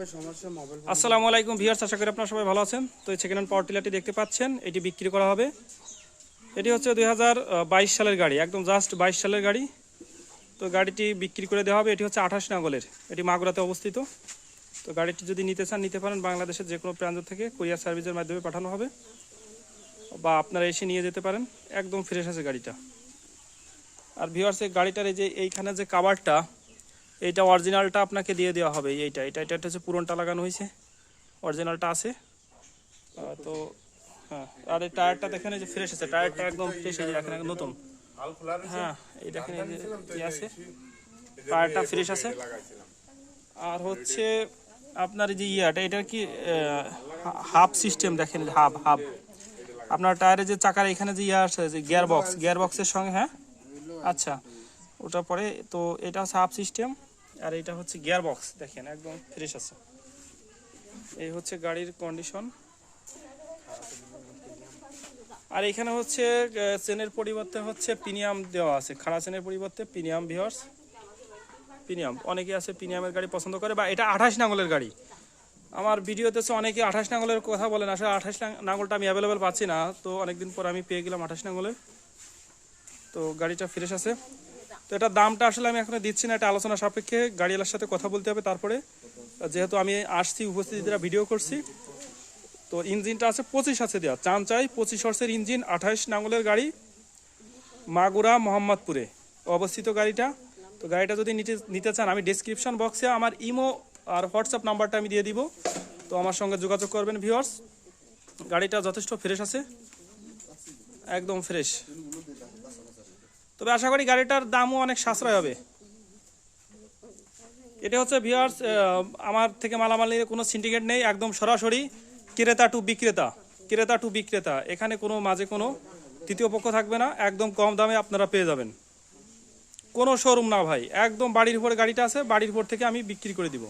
আসসালামু আলাইকুম ভিউয়ার্স, আশা করি আপনারা সবাই ভালো আছেন। তো সেকেন্ড হ্যান্ড পাওয়ার টিলারটি দেখতে পাচ্ছেন, এটি বিক্রি করা হবে। এটি হচ্ছে দুই সালের গাড়ি, একদম জাস্ট বাইশ সালের গাড়ি। তো গাড়িটি বিক্রি করে দেওয়া হবে, এটি হচ্ছে আঠাশ নাগলের, এটি মাগুরাতে অবস্থিত। তো গাড়িটি যদি নিতে চান, নিতে পারেন। বাংলাদেশের যে কোনো প্রান্ত থেকে কুরিয়ার সার্ভিসের মাধ্যমে পাঠানো হবে, বা আপনারা এসে নিয়ে যেতে পারেন। একদম ফ্রেশ আছে গাড়িটা। আর ভিউয়ার্স গাড়িটার এই যে এইখানে যে কাভারটা এইটা অরিজিনালটা আপনাকে দিয়ে দেওয়া হবে এইটা, এটা এটা হচ্ছে পুরনটা লাগানো হয়েছে অরিজিনালটা আছে। তো হ্যাঁ আর এই টায়ারটা দেখেন এই যে ফ্রেশ আছে, টায়ারটা একদম ফ্রেশ হয়ে দেখেন নতুন। হ্যাঁ এই দেখেন এই আছে, টায়ারটা ফ্রেশ আছে। আর হচ্ছে আপনার যে ইয়াটা, এটা কি হাফ সিস্টেম দেখেন, হাফ হাফ। আপনার টায়ারে যে চাকার এখানে যে ইয়া আছে, যে গিয়ার বক্স গিয়ার বক্সের সঙ্গে হ্যাঁ? আচ্ছা ওটা পরে, তো এটা হচ্ছে হাফ সিস্টেম আর এটা হচ্ছে গিয়ার বক্স দেখেন, একদম ফ্রেশ আছে। এই হচ্ছে গাড়ির কন্ডিশন আর এখানে হচ্ছে চেনের পরিবর্তে হচ্ছে প্রিমিয়াম দেওয়া আছে। খাড়া চেনের পরিবর্তে প্রিমিয়াম ভিওর্স প্রিমিয়াম অনেকে আছে প্রিমিয়ামের গাড়ি পছন্দ করে, বা এটা আঠাশ নাঙ্গলের গাড়ি। আমার ভিডিওতে হচ্ছে অনেকে আঠাশ নাঙ্গলের কথা বলেন, আসলে আঠাশ নাঙ্গলটা আমি অ্যাভেলেবেল পাচ্ছি না, তো অনেকদিন পর আমি পেয়ে গেলাম আঠাশ নাঙ্গলের। তো গাড়িটা ফ্রেশ আছে। তো এটা দামটা আসলে আমি এখনও দিচ্ছি না, এটা আলোচনা সাপেক্ষে গাড়িওয়ালার সাথে কথা বলতে হবে তারপরে। যেহেতু আমি আসছি, উপস্থিতিরা ভিডিও করছি, তো ইঞ্জিনটা আছে পঁচিশ আছে দেওয়া। চান চাই পঁচিশ হর্সের ইঞ্জিন, আঠাইশ নাঙ্গলের গাড়ি, মাগুরা, মোহাম্মদপুরে অবস্থিত গাড়িটা। তো গাড়িটা যদি নিতে নিতে চান, আমি ডিসক্রিপশন বক্সে আমার ইমো আর হোয়াটসঅ্যাপ নাম্বারটা আমি দিয়ে দিব। তো আমার সঙ্গে যোগাযোগ করবেন ভিউয়ার্স গাড়িটা যথেষ্ট ফ্রেশ আছে। একদম ফ্রেশ তবে আশা করি গাড়িটার দামও অনেক সাশ্রয় হবে। এটা হচ্ছে ভিউয়ার্স আমার থেকে মালামাল নিয়ে কোনো সিন্ডিকেট নেই, একদম সরাসরি ক্রেতা টু বিক্রেতা, ক্রেতা টু বিক্রেতা। এখানে কোনো মাঝে কোনো তৃতীয় পক্ষ থাকবে না, একদম কম দামে আপনারা পেয়ে যাবেন। কোনো শোরুম না ভাই, একদম বাড়ির উপরে গাড়িটা আছে, বাড়ির উপর থেকে আমি বিক্রি করে দিব।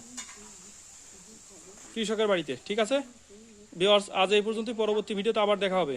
কৃষকের বাড়িতে, ঠিক আছে? ভিউয়ার্স আজ এই পর্যন্ত পরবর্তী ভিডিওতে আবার দেখা হবে।